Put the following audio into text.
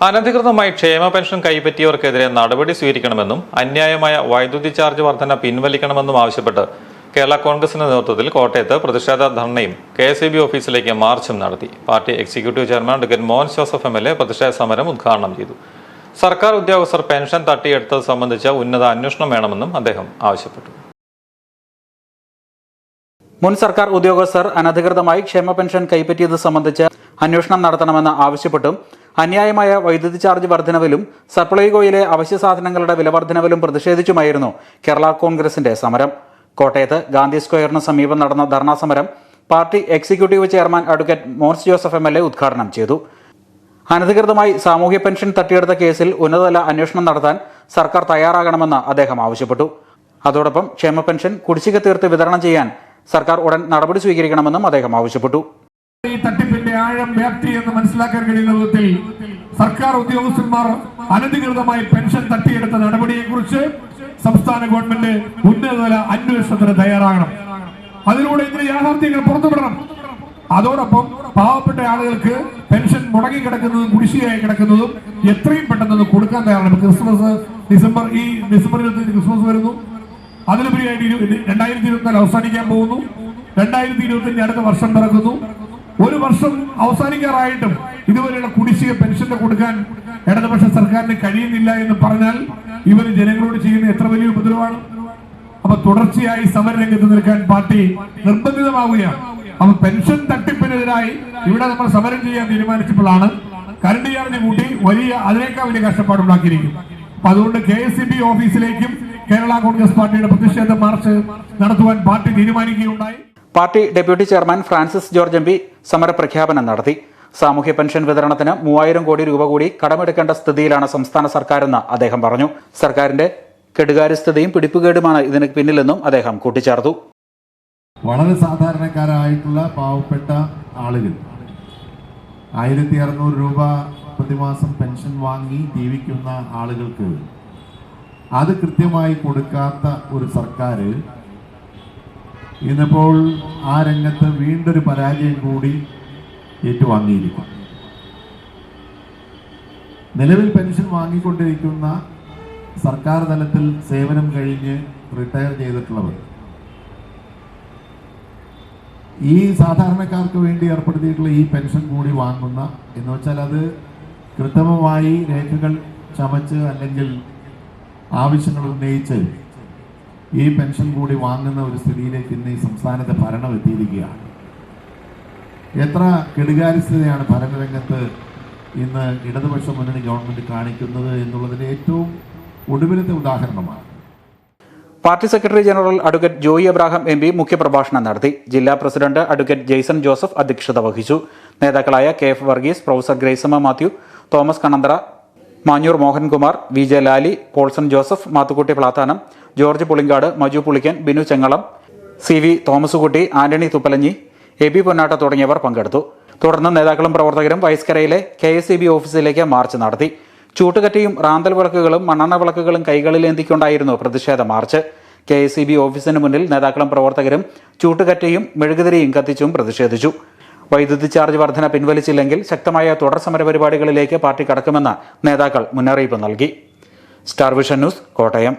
അനധികൃതമായി ക്ഷേമ പെൻഷൻ കൈപ്പറ്റിയവർക്കെതിരെ നടപടി സ്വീകരിക്കണമെന്നും അന്യായമായ വൈദ്യുതി ചാർജ് വർധന പിൻവലിക്കണമെന്നും ആവശ്യപ്പെട്ട് കേരള കോൺഗ്രസിന്റെ നേതൃത്വത്തിൽ കോട്ടയത്ത് പ്രതിഷേധ ധർണയും കെ എസ് ബി ഓഫീസിലേക്ക് മാർച്ചും നടത്തി. പാർട്ടി എക്സിക്യൂട്ടീവ് ചെയർമാൻ ഡിഗൻ മോൻ ജോസഫ് എം എൽ എ പ്രതിഷേധ സമരം ഉദ്ഘാടനം ചെയ്തു. സർക്കാർ ഉദ്യോഗസ്ഥർ പെൻഷൻ തട്ടിയെടുത്തത് സംബന്ധിച്ച ഉന്നത അന്വേഷണം വേണമെന്നും അദ്ദേഹം ആവശ്യപ്പെട്ടു. മുൻ സർക്കാർ ഉദ്യോഗസ്ഥർ അനധികൃതമായി ക്ഷേമ പെൻഷൻ കൈപ്പറ്റിയത് സംബന്ധിച്ച് അന്വേഷണം നടത്തണമെന്ന് ആവശ്യപ്പെട്ടും അന്യായമായ വൈദ്യുതി ചാർജ് വർധനവിലും സപ്ലൈകോയിലെ അവശ്യ സാധനങ്ങളുടെ വിലവർധനവിലും പ്രതിഷേധിച്ചുമായിരുന്നു കേരള കോൺഗ്രസിന്റെ സമരം. കോട്ടയത്ത് ഗാന്ധി സ്ക്വയറിന് സമീപം നടന്ന ധർണാ സമരം party executive chairman advocate Mons Joseph M L A ഉദ്ഘാടനം ചെയ്തു. അനധികൃതമായി സാമൂഹ്യ പെൻഷൻ തട്ടിയെടുത്ത കേസിൽ ഉന്നതതല അന്വേഷണം നടത്താൻ സർക്കാർ തയ്യാറാകണമെന്ന് അദ്ദേഹം ആവശ്യപ്പെട്ടു. അതോടൊപ്പം ക്ഷേമ പെൻഷൻ കുടിശ്ശിക തീർത്ത് വിതരണം ചെയ്യാൻ സർക്കാർ ഉടൻ നടപടി സ്വീകരിക്കണമെന്നും അദ്ദേഹം ആവശ്യപ്പെട്ടു. ഈ തട്ടിപ്പിന്റെ ആഴം വ്യാപ്തി എന്ന് മനസ്സിലാക്കാൻ കഴിയുന്ന വിധത്തിൽ സർക്കാർ ഉദ്യോഗസ്ഥന്മാർ അനധികൃതമായി പെൻഷൻ തട്ടിയെടുത്ത നടപടിയെക്കുറിച്ച് സംസ്ഥാന ഗവൺമെന്റ് ഉന്നതതല അന്വേഷണത്തിന് തയ്യാറാകണം. അതിലൂടെ ഇതിന് യാഥാർത്ഥ്യങ്ങൾ പുറത്തുവിടണം. അതോടൊപ്പം പാവപ്പെട്ട ആളുകൾക്ക് പെൻഷൻ മുടങ്ങി കിടക്കുന്നതും കുടിശ്ശിയായി കിടക്കുന്നതും എത്രയും പെട്ടെന്ന് കൊടുക്കാൻ തയ്യാറാണ് ക്രിസ്മസ് ഡിസംബർ ഈ ഡിസംബറിൽ ക്രിസ്മസ് വരുന്നു. അതിലുപരിയായിട്ട് രണ്ടായിരത്തി ഇരുപത്തിനാല് അവസാനിക്കാൻ പോകുന്നു. രണ്ടായിരത്തി ഇരുപത്തി അടുത്ത വർഷം പിറക്കുന്നു. ഒരു വർഷം അവസാനിക്കാറായിട്ടും ഇതുവരെയുള്ള കുടിശ്ശിക പെൻഷന്റെ കൊടുക്കാൻ ഇടതുപക്ഷ സർക്കാരിന് കഴിയുന്നില്ല എന്ന് പറഞ്ഞാൽ ഇവർ ജനങ്ങളോട് ചെയ്യുന്ന എത്ര വലിയ ഉപദ്രവമാണ്? അപ്പൊ തുടർച്ചയായി സമരരംഗത്ത് നിൽക്കാൻ പാർട്ടി നിർബന്ധിതമാവുകയാണ്. അപ്പൊ പെൻഷൻ തട്ടിപ്പിനെതിരായി ഇവിടെ നമ്മൾ സമരം ചെയ്യാൻ തീരുമാനിച്ചപ്പോഴാണ് കരണ്ട് ചാർജ് കൂട്ടി വലിയ അതിനേക്കാൾ വലിയ കഷ്ടപ്പാടുണ്ടാക്കിയിരിക്കും. അപ്പൊ അതുകൊണ്ട് കെ എസ് ബി ഓഫീസിലേക്കും കേരള കോൺഗ്രസ് പാർട്ടിയുടെ പ്രതിഷേധ മാർച്ച് നടത്തുവാൻ party തീരുമാനിക്കുകയുണ്ടായി. Party deputy chairman Francis George M P സമരപ്രഖ്യാപനം നടത്തി. സാമൂഹ്യ പെൻഷൻ വിതരണത്തിന് മൂവായിരം കോടി രൂപ കൂടി കടമെടുക്കേണ്ട സ്ഥിതിയിലാണ് സംസ്ഥാന സർക്കാരെന്ന് അദ്ദേഹം പറഞ്ഞു. സർക്കാരിന്റെ കെടുകാര്യസ്ഥതയും പിടിപ്പുകേടുമാണ് ഇതിന് പിന്നിലെന്നും അദ്ദേഹം കൂട്ടിച്ചേർത്തു. വളരെ സാധാരണക്കാരായിട്ടുള്ള പാവപ്പെട്ട ആളുകൾ ആയിരത്തി അറുന്നൂറ് രൂപ പ്രതിമാസം പെൻഷൻ വാങ്ങി ജീവിക്കുന്ന ആളുകൾക്ക് അത് കൃത്യമായി കൊടുക്കാത്ത ഒരു സർക്കാർ ഇന്നിപ്പോൾ ആ രംഗത്ത് വീണ്ടൊരു പരാജയം കൂടി ഏറ്റുവാങ്ങിയിരിക്കും നിലവിൽ പെൻഷൻ വാങ്ങിക്കൊണ്ടിരിക്കുന്ന സർക്കാർ തലത്തിൽ സേവനം കഴിഞ്ഞ് റിട്ടയർ ചെയ്തിട്ടുള്ളവർ ഈ സാധാരണക്കാർക്ക് വേണ്ടി ഏർപ്പെടുത്തിയിട്ടുള്ള ഈ പെൻഷൻ കൂടി വാങ്ങുന്ന എന്ന് വെച്ചാൽ അത് കൃത്രിമമായി രേഖകൾ ചമച്ച് അല്ലെങ്കിൽ ആവശ്യങ്ങൾ ഉന്നയിച്ച് ഈ പെൻഷൻ കൂടി വാങ്ങുന്ന ഒരു സ്ഥിതിയിലേക്ക് ഇന്ന് ഈ സംസ്ഥാനത്തെ ഭരണം എത്തിയിരിക്കുകയാണ്. എത്ര കെടുകാര്യസ്ഥതയാണ് ഭരണരംഗത്ത് ഇന്ന് ഇടതുപക്ഷ മുന്നണി ഗവൺമെന്റ് കാണിക്കുന്നത് എന്നുള്ളതിന്റെ ഏറ്റവും ഒടുവിലത്തെ ഉദാഹരണമാണ്. Party secretary general advocate Joy Abraham M P മുഖ്യപ്രഭാഷണം നടത്തി. ജില്ലാ പ്രസിഡന്റ് അഡ്വക്കേറ്റ് ജെയ്സൺ ജോസഫ് അധ്യക്ഷത വഹിച്ചു. നേതാക്കളായ K F Varghese professor Gracemma Mathew Thomas Kannanthara Manjoor Mohankumar V J Lali Paulson Joseph Mathukutty Plathanam George Pulinkad Maju Pulikkan Binu Chengalam C V Thomaskutty Antony Thuppalanji A B Ponnatta തുടങ്ങിയവർ പങ്കെടുത്തു. തുടർന്ന് നേതാക്കളും പ്രവർത്തകരും വൈസ്കരയിലെ K S B ഓഫീസിലേക്ക് march നടത്തി. ചൂട്ടുകറ്റയും റാന്തൽ വിളക്കുകളും മണ്ണെണ്ണ വിളക്കുകളും കൈകളിലേന്തിക്കൊണ്ടായിരുന്നു പ്രതിഷേധ മാർച്ച്. കെ എസ് ബി ഓഫീസിന് മുന്നിൽ നേതാക്കളും പ്രവർത്തകരും ചൂട്ടുകറ്റയും മെഴുകുതിരിയും കത്തിച്ചും പ്രതിഷേധിച്ചു. വൈദ്യുതി ചാർജ് വർധന പിൻവലിച്ചില്ലെങ്കിൽ ശക്തമായ തുടർ സമരപരിപാടികളിലേക്ക് പാർട്ടി കടക്കുമെന്ന് നേതാക്കൾ മുന്നറിയിപ്പ് നൽകി. Star Vision News Kottayam.